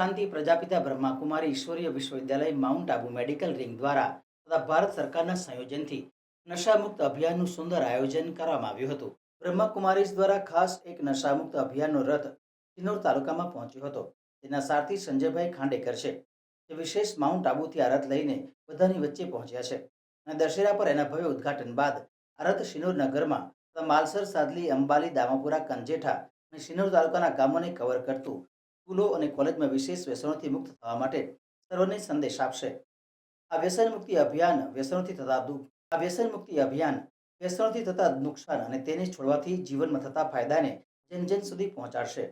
શાંતિ પ્રજાપિતા બ્રહ્માકુમારી ઈશ્વરીય વિશ્વવિદ્યાલય mount Abu medical ring દ્વારા તથા ભારત સરકારના સંયોજનથી નશામુક્ત અભિયાનનું સુંદર આયોજન કરવામાં આવ્યું હતું. બ્રહ્માકુમારીઝ દ્વારા ખાસ એક નશામુક્ત અભિયાનનો રથ કિન્નોર તાલુકામાં પહોંચ્યો હતો. તેના સારથી સંજયભાઈ ખાંડેકર છે. તે વિશેષ માઉન્ટ આબુથી આ રથ લઈને બધાની વચ્ચે પહોંચ્યા છે. અને દશેરા પર એના ભવ્ય ઉદ્ઘાટન બાદ આ રથ શિનોર નગરમાં માલસર, સાદલી, અંબાલી, દામાપુરા, કંજેઠા અને શિનોર તાલુકાના ગામોને કવર કરતું સ્કૂલો અને કોલેજમાં વિશેષ વ્યસનોથી મુક્ત થવા માટે સર્વને સંદેશ આપશે. આ વ્યસન મુક્તિ અભિયાન વ્યસનોથી થતા દુઃખ, આ વ્યસન મુક્તિ અભિયાન વ્યસનોથી થતા નુકસાન અને તેને છોડવાથી જીવનમાં થતા ફાયદાને જન જન સુધી પહોંચાડશે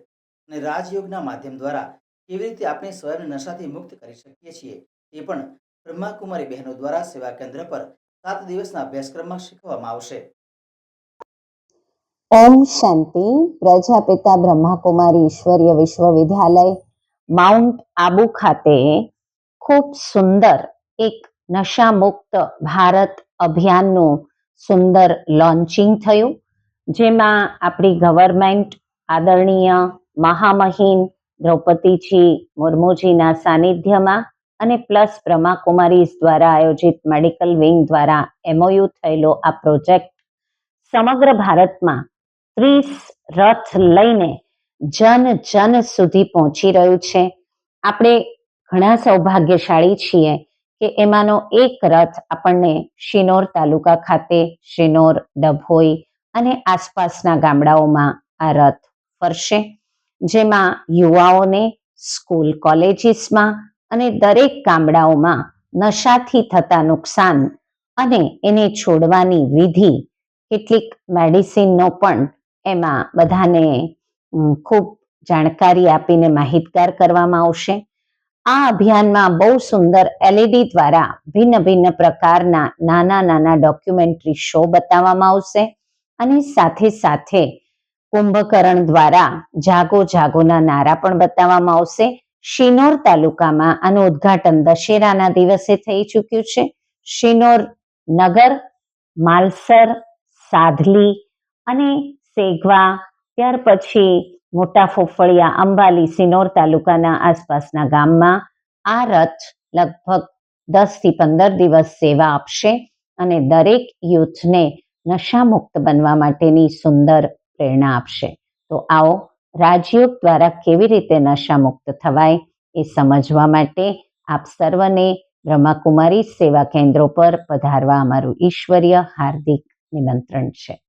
અને રાજયોગના માધ્યમ દ્વારા કેવી રીતે આપણે સ્વયંને નશાથી મુક્ત કરી શકીએ છીએ તે પણ બ્રહ્માકુમારી બહેનો દ્વારા સેવા કેન્દ્ર પર સાત દિવસના અભ્યાસક્રમમાં શીખવવામાં આવશે. ઓમ શાંતિ, પ્રજાપિતા બ્રહ્માકુમારી ઈશ્વરીય વિશ્વવિદ્યાલય, માઉન્ટ આબુ ખાતે ખૂબ સુંદર એક નશામુક્ત ભારત અભિયાનનું સુંદર લોન્ચિંગ થયું, જેમાં આપણી ગવર્મેન્ટ આદરણીય મહામહિમ દ્રૌપદીજી મુર્મુજીના સાનિધ્યમાં અને પ્લસ બ્રહ્માકુમારીઝ દ્વારા આયોજિત મેડિકલ વિંગ દ્વારા એમઓયુ થયેલો આ પ્રોજેક્ટ સમગ્ર ભારતમાં ત્રીસ રથ લઈને જન જન સુધી પહોંચી રહ્યું છે. આપણે ઘણા સૌભાગ્યશાળી છીએ કે એમાંનો એક રથ આપણને શિનોર તાલુકા ખાતે, શિનોર, ડભોઈ અને આસપાસના ગામડાઓમાં આ રથ ફરશે, જેમાં યુવાઓને સ્કૂલ કોલેજીસમાં અને દરેક ગામડાઓમાં નશાથી થતા નુકસાન અને એને છોડવાની વિધિ, કેટલીક મેડિસિનનો પણ એમાં બધાને ખૂબ જાણકારી આપીને માહિતગાર કરવામાં આવશે. આ અભિયાનમાં બહુ સુંદર એલઈડી દ્વારા ભિન્ન ભિન્ન પ્રકારના નાના નાના ડોક્યુમેન્ટરી શો બતાવવામાં આવશે અને સાથે સાથે કુંભકરણ દ્વારા જાગો જાગોના નારા પણ બતાવવામાં આવશે. શિનોર તાલુકામાં આનું ઉદ્ઘાટન દશેરાના દિવસે થઈ ચૂક્યું છે. શિનોર નગર, માલસર, સાધલી અને સેગવા ત્યાર પછી મોટા ફોફળિયા અંબાલી સિનોર તાલુકાના આસપાસના ગામમાં આ રથ લગભગ દસથી પંદર દિવસ સેવા આપશે અને દરેક યુથને નશામુક્ત બનવા માટેની સુંદર પ્રેરણા આપશે. તો આવો રાજયોગ દ્વારા કેવી રીતે નશામુક્ત થવાય એ સમજવા માટે આપ સર્વને બ્રહ્માકુમારી સેવા કેન્દ્રો પર પધારવા અમારું ઈશ્વરીય હાર્દિક નિમંત્રણ છે.